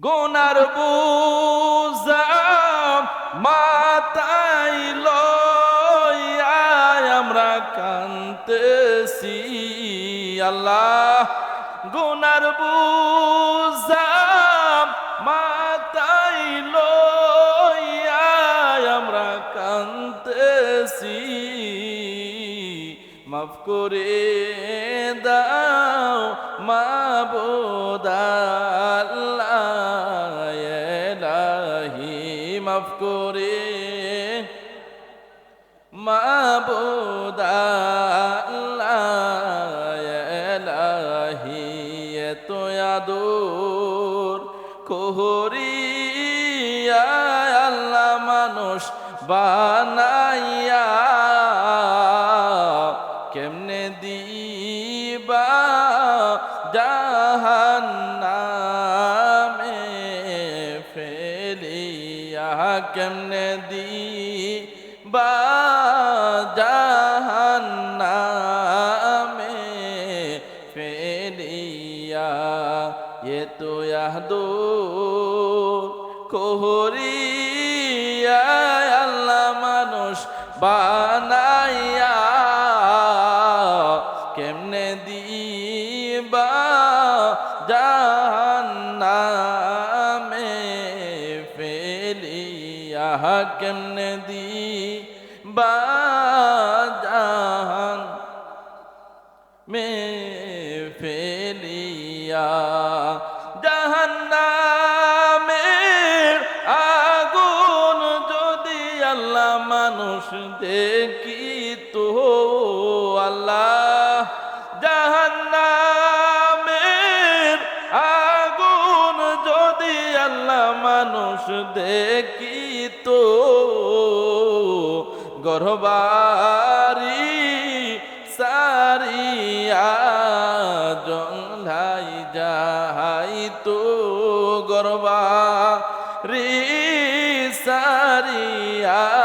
গোনার বুঝা মাতাই লইয়া আমরা কান্তেছি আল্লাহ, গোনার বুঝা মাতাই লইয়া আমরা কান্তেছি মাফ করে দাও মাবুদাল্লাহি মাফ করে। মাবুদাল্লাহি এত আদর কোহরিয়া আল্লাহ মানুষ বানাইয়া। কেমনে দিবা জাহান্নামে? কেমনে দিবা জাহান্নামে ফেলিয়া এ তো ইয়াদো কোহরিয়া আল্লাহ মানুষ বানাইয়া কেমনে দিবা জাহান্নামে ফেলিয়া কেমনে দিবা জাহান মে ফেলিয়া। জাহান্নামের আগুন যদি আল্লাহ মানুষ দেখি তো আল্লাহ দেখি তো গর্বারি সারিয়া যাই তো গর্বা রি সারিয়া